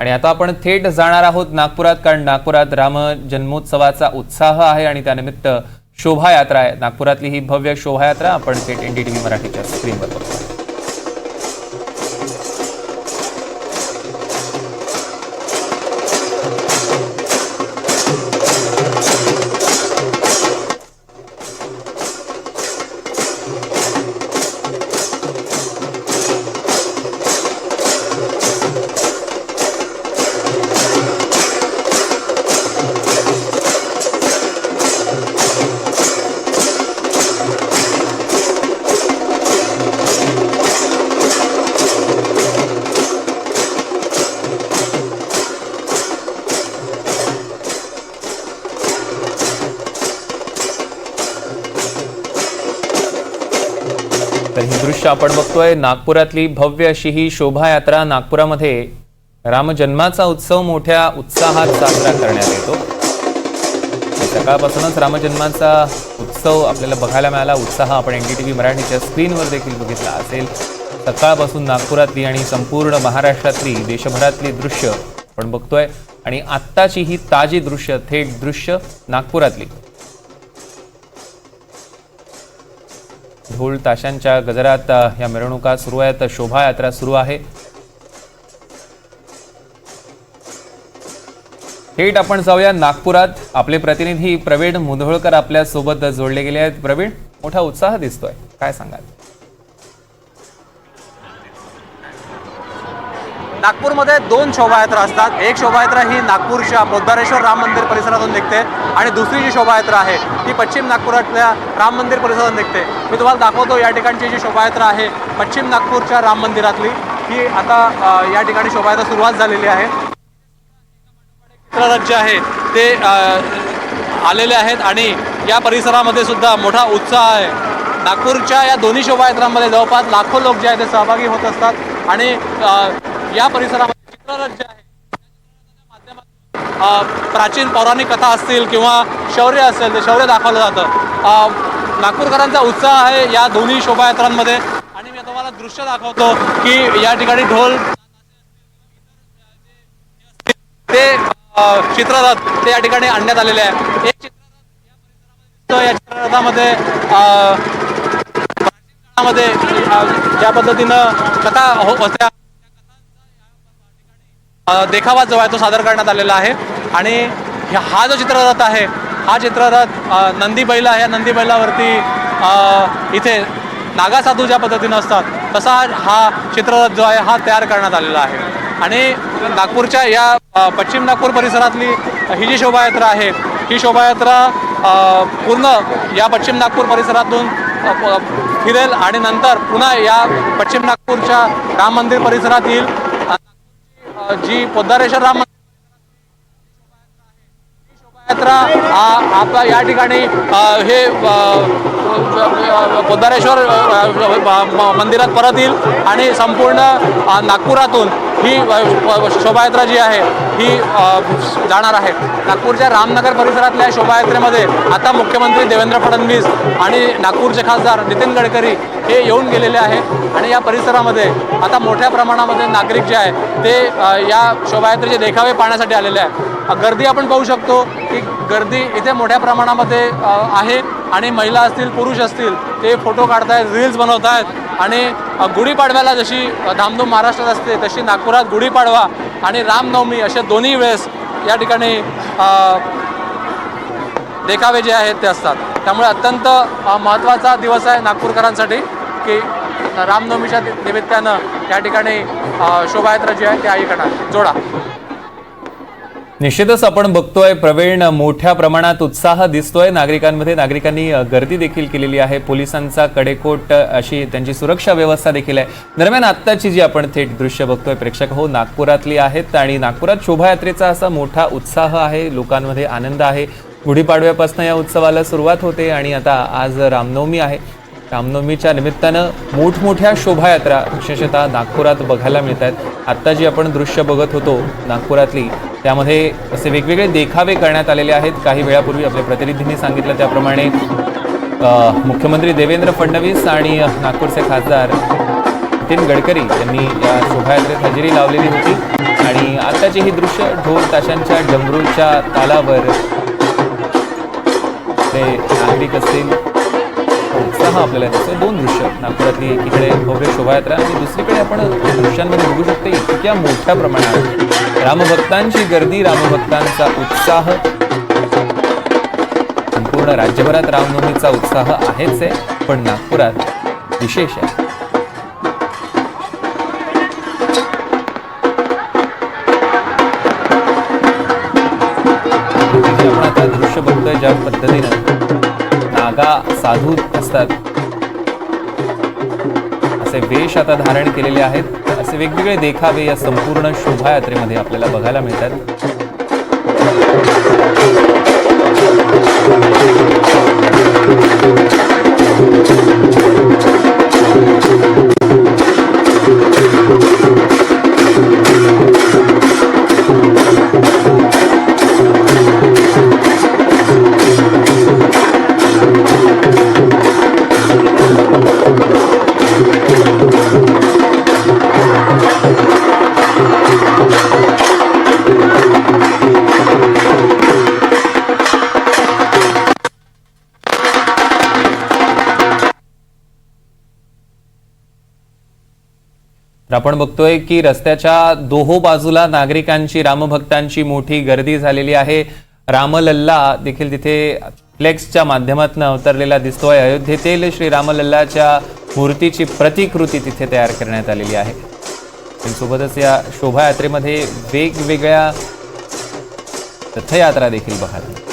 आणि आता आपण थेट जाणार आहोत नागपुरात कारण नागपुरात राम जन्मोत्सवाचा उत्साह आहे आणि त्यानिमित्त शोभायात्रा आहे. नागपुरातली ही भव्य शोभायात्रा आपण थेट एनडीटीव्ही मराठीच्या स्क्रीनवर बघतो. तर ही दृश्य आपण बघतोय. नागपुरातली भव्य अशी ही शोभायात्रा नागपुरामध्ये रामजन्माचा उत्सव मोठ्या उत्साहात साजरा करण्यात येतो. सकाळपासूनच रामजन्माचा उत्सव आपल्याला बघायला मिळाला. उत्साह आपण एनडी टी व्ही मराठीच्या स्क्रीनवर देखील बघितला असेल. सकाळपासून नागपुरातली आणि संपूर्ण महाराष्ट्रातली देशभरातली दृश्य आपण बघतोय. आणि आत्ताची ही ताजी दृश्य थेट दृश्य नागपुरातली. ढोल ताशांच्या गजरात या मिरवणुका सुरू आहेत. शोभायात्रा सुरू आहे. थेट आपण जाऊया नागपुरात. आपले प्रतिनिधी प्रवीण मुधोळकर आपल्यासोबत जोडले गेले आहेत. प्रवीण मोठा उत्साह दिसतोय. काय सांगाल? नागपूरमध्ये दोन शोभायात्रा असतात. एक शोभायात्रा ही नागपूरच्या बोद्धारेश्वर राम मंदिर परिसरातून निघते आणि दुसरी जी शोभायात्रा आहे ती पश्चिम नागपुरातल्या राम मंदिर परिसरातून निघते. मी तुम्हाला दाखवतो या ठिकाणची जी शोभायात्रा आहे पश्चिम नागपूरच्या राम मंदिरातली. ही आता या ठिकाणी शोभायात्रा सुरुवात झालेली आहे. जे आहे ते आलेले आहेत आणि या परिसरामध्ये सुद्धा मोठा उत्साह आहे. नागपूरच्या या दोन्ही शोभायात्रांमध्ये जवळपास लाखो लोक जे आहेत ते सहभागी होत असतात आणि या परिसरामध्ये चित्ररथ जे आहे. माध्यमातून, प्राचीन पौराणिक कथा असतील किंवा शौर्य असेल ते शौर्य दाखवलं जातं. नागपूरकरांचा उत्साह आहे या दोन्ही शोभायात्रांमध्ये. आणि मी तुम्हाला दृश्य दाखवतो की या ठिकाणी ढोल ते चित्ररथ ते या ठिकाणी आणण्यात आलेले आहे. एक चित्ररथ या चित्ररथामध्ये ज्या पद्धतीनं कथा हो- होत्या देखावा जो आहे तो सादर करण्यात आलेला आहे. आणि हा जो चित्ररथ आहे हा चित्ररथ नंदी बैला या नंदी बैलावरती इथे नागा साधू ज्या पद्धतीनं असतात तसा हा चित्ररथ जो आहे हा तयार करण्यात आलेला आहे. आणि नागपूरच्या या पश्चिम नागपूर परिसरातली ही जी शोभायात्रा आहे ही शोभायात्रा पूर्ण या पश्चिम नागपूर परिसरातून फिरेल आणि नंतर पुन्हा या पश्चिम नागपूरच्या राम मंदिर परिसरात येईल. जी पोद्दारेश्वर राम शोभायात्रा आपला या ठिकाणी हे पोद्दारेश्वर मंदिरात परत येईल आणि संपूर्ण नागपुरातून ही शोभायात्रा जी आहे ही जाणार आहे. नागपूरच्या रामनगर परिसरातल्या शोभायात्रेमध्ये आता मुख्यमंत्री देवेंद्र फडणवीस आणि नागपूरचे खासदार नितीन गडकरी हे येऊन गेलेले आहे. आणि या परिसरामध्ये आता मोठ्या प्रमाणामध्ये नागरिक जे आहे ते या शोभायात्रेचे देखावे पाहण्यासाठी आलेले आहे. गर्दी आपण पाहू शकतो की गर्दी इथे मोठ्या प्रमाणामध्ये आहे आणि महिला असतील पुरुष असतील ते फोटो काढतायत रील्स बनवत आहेत आणि गुढीपाडव्याला जशी धामधूम महाराष्ट्रात असते तशी नागपुरात गुढीपाडवा आणि रामनवमी अशा दोन्ही वेळेस या ठिकाणी देखावे जे आहेत ते असतात. त्यामुळे अत्यंत महत्त्वाचा दिवस आहे नागपूरकरांसाठी. की रामनवमीच्या निमित्तानं या ठिकाणी शोभायात्रा जी आहे ती आई करणार. जोडा. निश्चितच आपण बघतोय प्रवीण मोठ्या प्रमाणात उत्साह दिसतोय. नागरिकांमध्ये नागरिकांनी गर्दी देखील केलेली आहे. पोलिसांचा कडेकोट अशी त्यांची सुरक्षा व्यवस्था देखील आहे. दरम्यान आत्ताची जी आपण थेट दृश्य बघतोय प्रेक्षक हो नागपुरातली आहेत आणि नागपुरात शोभायात्रेचा असा मोठा उत्साह आहे. लोकांमध्ये आनंद आहे. गुढीपाडव्यापासून या उत्सवाला सुरुवात होते आणि आता आज रामनवमी आहे. रामनवमीच्या निमित्तानं मोठमोठ्या शोभायात्रा विशेषतः नागपुरात बघायला मिळत आहेत आत्ता जी आपण दृश्य बघत होतो नागपुरातली त्यामध्ये असे वेगवेगळे देखावे करण्यात आलेले आहेत. काही वेळापूर्वी आपल्या प्रतिनिधींनी सांगितलं त्याप्रमाणे मुख्यमंत्री देवेंद्र फडणवीस आणि नागपूरचे खासदार नितीन गडकरी यांनी या शोभायात्रेत हजेरी लावलेली होती. आणि आताची ही दृश्य ढोल ताशांच्या डमरूच्या तालावर. ते नागरिक असतील उत्साह आपल्याला दिसतो दोन दृश्य नागपुरातली एकीकडे भव्य शोभायात्रा आणि दुसरीकडे आपण दृश्यांमध्ये बघू शकतो इतक्या मोठ्या प्रमाणात. रामभक्तांची गर्दी रामभक्तांचा उत्साह. संपूर्ण राज्यभरात रामनवमीचा उत्साह आहेच आहे पण नागपुरात विशेष आहे. आपण आता दृश्य बघतोय ज्या पद्धतीनं नागा साधू असतात. असे वेश आता धारण केलेले आहेत. असे वेगवेगळे देखावे या संपूर्ण शोभायात्रेमध्ये आपल्याला बघायला मिळतात. आपण बघतोय की रस्त्याच्या दोहो बाजूला नागरिकांची रामभक्तांची मोठी गर्दी झालेली आहे. रामलल्ला देखील तिथे फ्लेक्सच्या माध्यमातून अवतरलेला दिसतोय. अयोध्येतील श्री रामलल्लाच्या मूर्तीची प्रतिकृती तिथे तयार करण्यात आलेली आहे. सोबतच या शोभायात्रेमध्ये वेगवेगळ्या रथयात्रा देखील बघायला